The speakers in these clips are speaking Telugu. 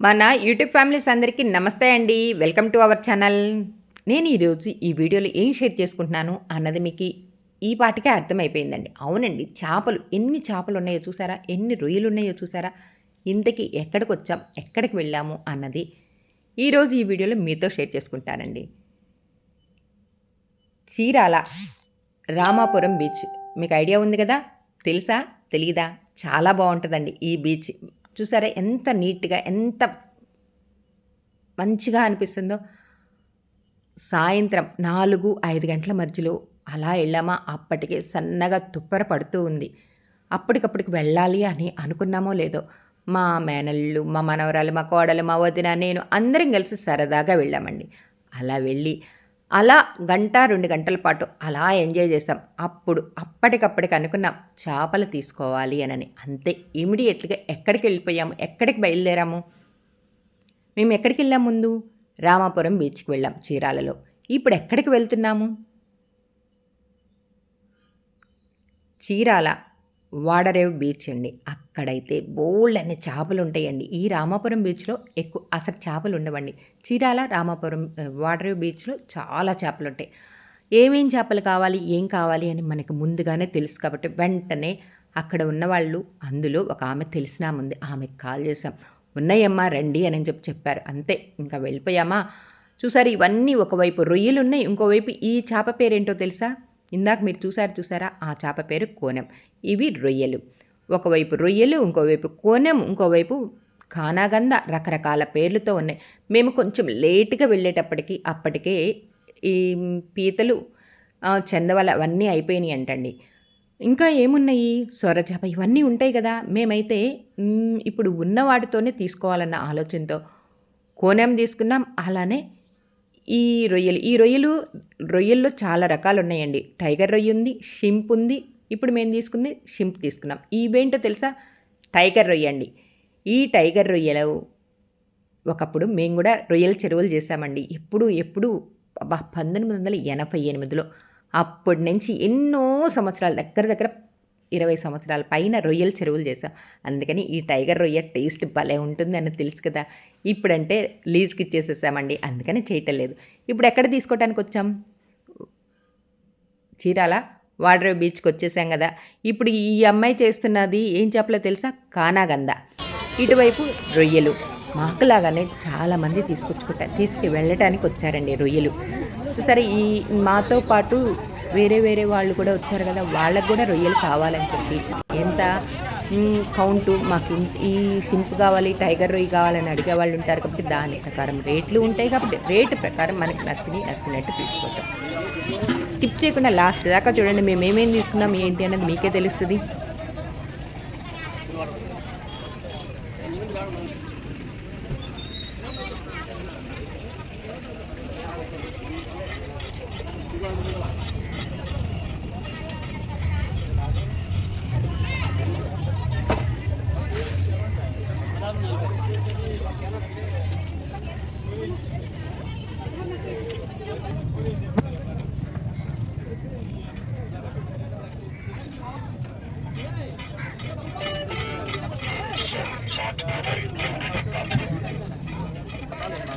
మన యూట్యూబ్ ఫ్యామిలీస్ అందరికీ నమస్తే అండి. Welcome to our channel. నేను ఈరోజు ఈ వీడియోలో ఏం షేర్ చేసుకుంటున్నాను అన్నది మీకు ఈ పాటికే అర్థమైపోయిందండి. అవునండి చేపలు ఎన్ని చేపలు ఉన్నాయో చూసారా? ఎన్ని రొయ్యలు ఉన్నాయో చూసారా? ఇంతకీ ఎక్కడికి వచ్చాం? ఎక్కడికి వెళ్ళాము అన్నది ఈరోజు ఈ వీడియోలో మీతో షేర్ చేసుకుంటానండి. చీరాల రామాపురం బీచ్. మీకు ఐడియా ఉంది కదా? తెలుసా? తెలీదా? చాలా బాగుంటుందండి ఈ బీచ్. చూసారా ఎంత నీట్గా ఎంత మంచిగా అనిపిస్తుందో. సాయంత్రం నాలుగు ఐదు గంటల మధ్యలో అలా వెళ్ళామా? అప్పటికే సన్నగా తుప్పర పడుతూ ఉంది. అప్పటికప్పటికి వెళ్ళాలి అని అనుకున్నామో లేదో. మా మేనల్లు మా మనవరాలు మా కోడలు మా వదిన నేను అందరం కలిసి సరదాగా వెళ్ళామండి. అలా వెళ్ళి అలా గంట రెండు గంటల పాటు అలా ఎంజాయ్ చేసాం అప్పుడు అప్పటికప్పటికి అనుకున్నాం చేపలు తీసుకోవాలి అనని. అంతే ఇమీడియట్గా ఎక్కడికి వెళ్ళిపోయాము? ఎక్కడికి బయలుదేరాము? మేము ఎక్కడికి వెళ్ళాం ముందు? రామాపురం బీచ్కి వెళ్ళాం చీరాలలో. ఇప్పుడు ఎక్కడికి వెళ్తున్నాము? చీరాల వాడరేవ్ బీచ్ అండి. అక్కడైతే బోల్డ్ అనే చేపలు ఉంటాయండి ఈ రామాపురం బీచ్లో ఎక్కువ అసలు చేపలు ఉండవండి చీరాల రామాపురం వాడరేవ్ బీచ్లో చాలా చేపలు ఉంటాయి ఏమేం చేపలు కావాలి ఏం కావాలి అని మనకు ముందుగానే తెలుసు కాబట్టి వెంటనే అక్కడ ఉన్నవాళ్ళు అందులో ఒక ఆమె తెలిసినాముంది ఉంది. ఆమెకు కాల్ చేసాం ఉన్నాయమ్మా రండి అని చెప్పి చెప్పారు. అంతే ఇంకా వెళ్ళిపోయామా? చూసారు ఇవన్నీ ఒకవైపు రొయ్యలు ఉన్నాయి ఇంకోవైపు ఈ చేప పేరేంటో తెలుసా? ఇందాక మీరు చూసారు చూసారా ఆ చేప పేరు కోనం. ఇవి రొయ్యలు. ఒకవైపు రొయ్యలు ఇంకోవైపు కోనం ఇంకోవైపు కానాగంధ రకరకాల పేర్లతో ఉన్నాయి. మేము కొంచెం లేటుగా వెళ్ళేటప్పటికి అప్పటికే ఈ పీతలు చందవల అవన్నీ అయిపోయినాయి అంటండి. ఇంకా ఏమున్నాయి? సొరచేప ఇవన్నీ ఉంటాయి కదా. మేమైతే ఇప్పుడు ఉన్న వాటితోనే తీసుకోవాలన్న ఆలోచనతో కోనేం తీసుకున్నాం. అలానే ఈ రొయ్యలు ఈ రొయ్యలు రొయ్యల్లో చాలా రకాలు ఉన్నాయండి టైగర్ రొయ్య ఉంది షింప్ ఉంది. ఇప్పుడు మేము తీసుకుంది షింప్ తీసుకున్నాం. ఇవేంటో తెలుసా? టైగర్ రొయ్య అండి. ఈ టైగర్ రొయ్యలు ఒకప్పుడు మేము కూడా రొయ్యల చెరువులు చేసామండి. ఎప్పుడు ఎప్పుడు పంతొమ్మిది వందల ఎనభై ఎనిమిదిలో అప్పటి నుంచి ఎన్నో సంవత్సరాల దగ్గర దగ్గర ఇరవై సంవత్సరాల పైన రొయ్యలు చెరువులు చేసాం అందుకని ఈ టైగర్ రొయ్య టేస్ట్ భలే ఉంటుంది అని తెలుసు కదా. ఇప్పుడంటే లీజ్కి ఇచ్చేసేసామండి. అందుకని చేయటం లేదు. ఇప్పుడు ఎక్కడ తీసుకోవటానికి వచ్చాం? చీరాల? వాడ్రే బీచ్కి వచ్చేసాం కదా. ఇప్పుడు ఈ అమ్మాయి చేస్తున్నది ఏం చెప్పలో తెలుసా? కానాగంద ఇటువైపు రొయ్యలు. మాకులాగానే చాలామంది తీసుకొచ్చుకుంటారు తీసుకు వెళ్ళటానికి వచ్చారండి రొయ్యలు. చూసారా ఈ మాతో పాటు వేరే వేరే వాళ్ళు కూడా వచ్చారు కదా వాళ్ళకు కూడా రొయ్యలు కావాలని చెప్పి ఎంత కౌంటు మాకు ఈ షింప్ కావాలి టైగర్ రొయ్యి కావాలని అడిగే వాళ్ళు ఉంటారు కాబట్టి దాని ప్రకారం రేట్లు ఉంటాయి కాబట్టి రేటు ప్రకారం మనకి నచ్చినవి నచ్చినట్టు తీసుకుంటాం స్కిప్ చేయకుండా లాస్ట్ దాకా చూడండి మేము ఏమేమి తీసుకున్నాం ఏంటి అనేది మీకే తెలుస్తుంది.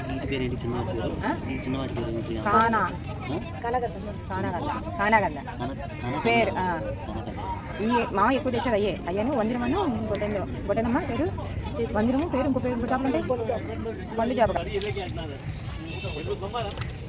ఇంటి పేరు ఏంటి చిన్న వాటి పేరు ఆ? ఈ చిన్న వాటి పేరు ఏంటి కానా ఆ? కానాగంద కానాగంద కన- కన- పేరు, ఆ. కనకదే. ఈ మా ఎక్కువ తెచ్చాడు అయ్యే అయ్యాను వంజరమను ఇంకోటేందో ఇంకోటేందమ్మా పేరు వంజరము పేరు ఇంకో పేరు ఇంకో చేపలు ఉంటాయి పండు చేప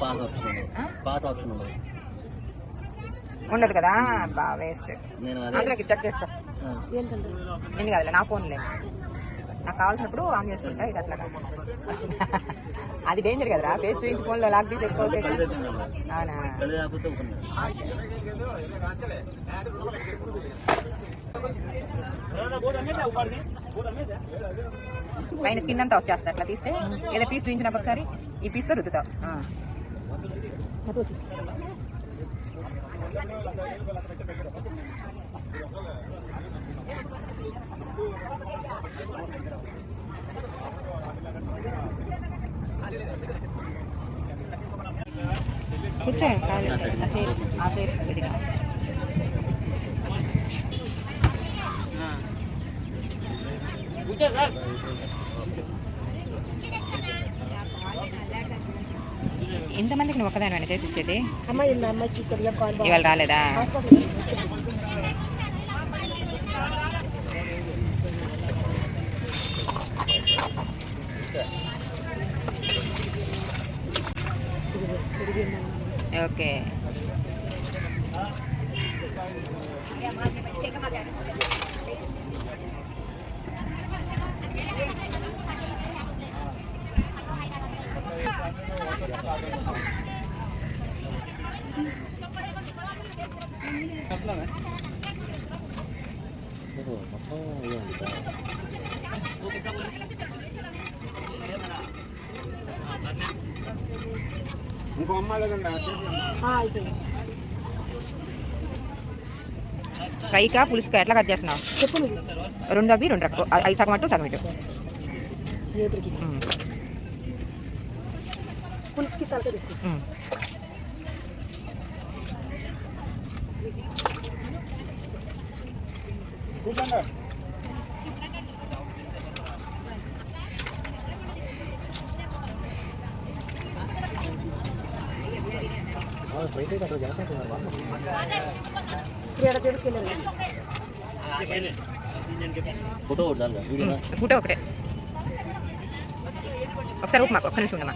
పాస్ ఆప్షన్ ఉంది? పాస్ ఆప్షన్ ఉంది ఉండదు కదా? బా వేస్ట్ నేను అందులోకి చెక్ చేస్తా. ఆ, నేను కాదులే నా ఫోన్లే నాకు కావాల్సినప్పుడు ఆన్ చేసుకుంటా ఇది అట్లా. అది డేంజర్ కదరా ఫేస్ టు ఫేస్ ఫోన్లో లాక్ తీసి ఎక్కువ అవునా? పైన స్కిన్ అంతా వచ్చేస్తా అట్లా తీస్తే ఏదో పీస్ చూపించినాక ఒకసారి ఈ పీస్తో రుద్దుతావు ఆ. కూర్చోండి కాదు ఆ చైర్ ఆ చైర్ ఇదిగా ఎంతమందికి నువ్వు ఒక్కదాని చేసి ఇచ్చేది? ఇవాళ రాలేదా? ఓకే. మొత్తం ఉంది సార్ అయిపోయింది ఫ్రైకా పులుసుకా ఎట్లా కట్ చేస్తున్నావు? రెండు అవి రెండు రకం. ఐదు సగం అటు సగం ఇటు. పులుసుకి తలక పెట్టు ఉమ్. బయట అక్కడ జనపడుతున్నారు ఇప్పుడు ఎక్కడ చేపించుకెళ్ళాను ఫోటో ఒకటి చాలు వీడియో ఫోటో ఒకటే ఒకసారి ఊపు మాకు ఒక్క నిమిషం ఉండమా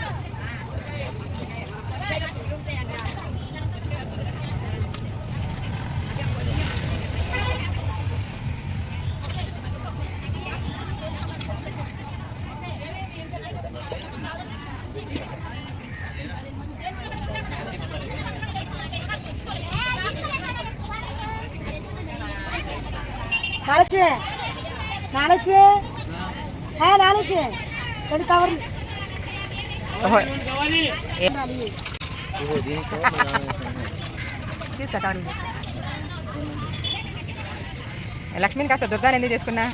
నాలచ్చే నాలచ్చే హే నాలచ్చే రెండు కవర్లు. లక్ష్మిని కాస్త దుర్గాని ఎందుకు చేసుకున్నా?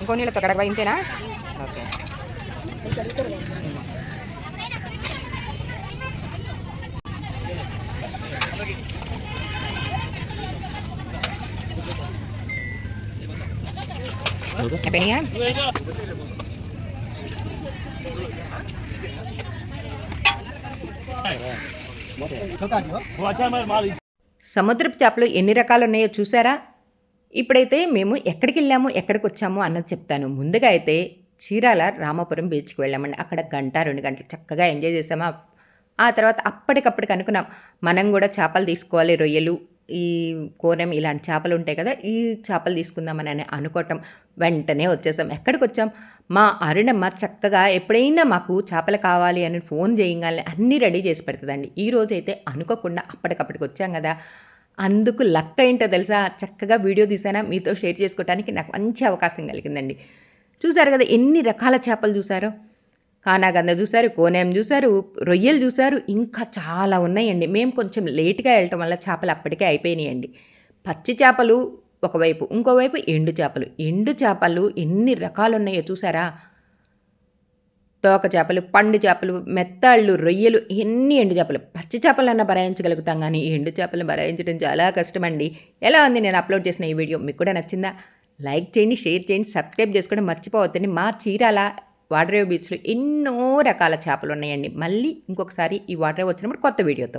ఇంకో నీళ్ళతో కడగ ఇంతేనా? ఓకే. ఇంకా అడుగుతారు సముద్రపు చేపలు ఎన్ని రకాలు ఉన్నాయో చూసారా ఇప్పుడైతే మేము ఎక్కడికి వెళ్ళాము ఎక్కడికి వచ్చాము అన్నది చెప్తాను. ముందుగా అయితే చీరాల రామాపురం బీచ్కి వెళ్ళామండి. అక్కడ గంట రెండు గంటలు చక్కగా ఎంజాయ్ చేసామా. ఆ తర్వాత అప్పటికప్పటికి అనుకున్నాం మనం కూడా చేపలు తీసుకోవాలి రొయ్యలు ఈ కోనం ఇలాంటి చేపలు ఉంటాయి కదా ఈ చేపలు తీసుకుందామని అని అనుకోవటం వెంటనే వచ్చేసాం. ఎక్కడికి వచ్చాం? మా అరుణమ్మ చక్కగా ఎప్పుడైనా మాకు చేపలు కావాలి అని ఫోన్ చేయగానే అన్నీ రెడీ చేసి పెడుతుందండి. ఈ రోజు అయితే అనుకోకుండా అప్పటికప్పటికి వచ్చాం కదా. అందుకు లక్క ఏంటో తెలుసా? చక్కగా వీడియో తీసానా? మీతో షేర్ చేసుకోవడానికి నాకు మంచి అవకాశం కలిగిందండి. చూసారు కదా ఎన్ని రకాల చేపలు చూసారో? కానాగంద చూశారు కోనేం చూశారు రొయ్యలు చూశారు ఇంకా చాలా ఉన్నాయండి. మేము కొంచెం లేట్గా వెళ్ళటం వల్ల చేపలు అప్పటికే అయిపోయినాయండి. పచ్చి చేపలు ఒకవైపు ఇంకోవైపు ఎండు చేపలు. ఎండు చేపలు ఎన్ని రకాలు ఉన్నాయో చూసారా? తోక చేపలు పండు చేపలు మెత్తాళ్ళు రొయ్యలు ఎన్ని ఎండు చేపలు. పచ్చి చేపలన్నా భరాయించగలుగుతాం కానీ ఈ ఎండు చేపలను భరాయించడం చాలా కష్టమండి. ఎలా ఉంది? నేను అప్లోడ్ చేసిన ఈ వీడియో మీకు కూడా నచ్చిందా? లైక్ చేయండి షేర్ చేయండి సబ్స్క్రైబ్ చేసుకోవడం మర్చిపోవద్దండి. మా చీరాల వాడరేవ్ బీచ్లో ఎన్నో రకాల చేపలు ఉన్నాయండి మళ్ళీ ఇంకొకసారి ఈ వాడరేవ్ వచ్చినప్పుడు కొత్త వీడియోతో.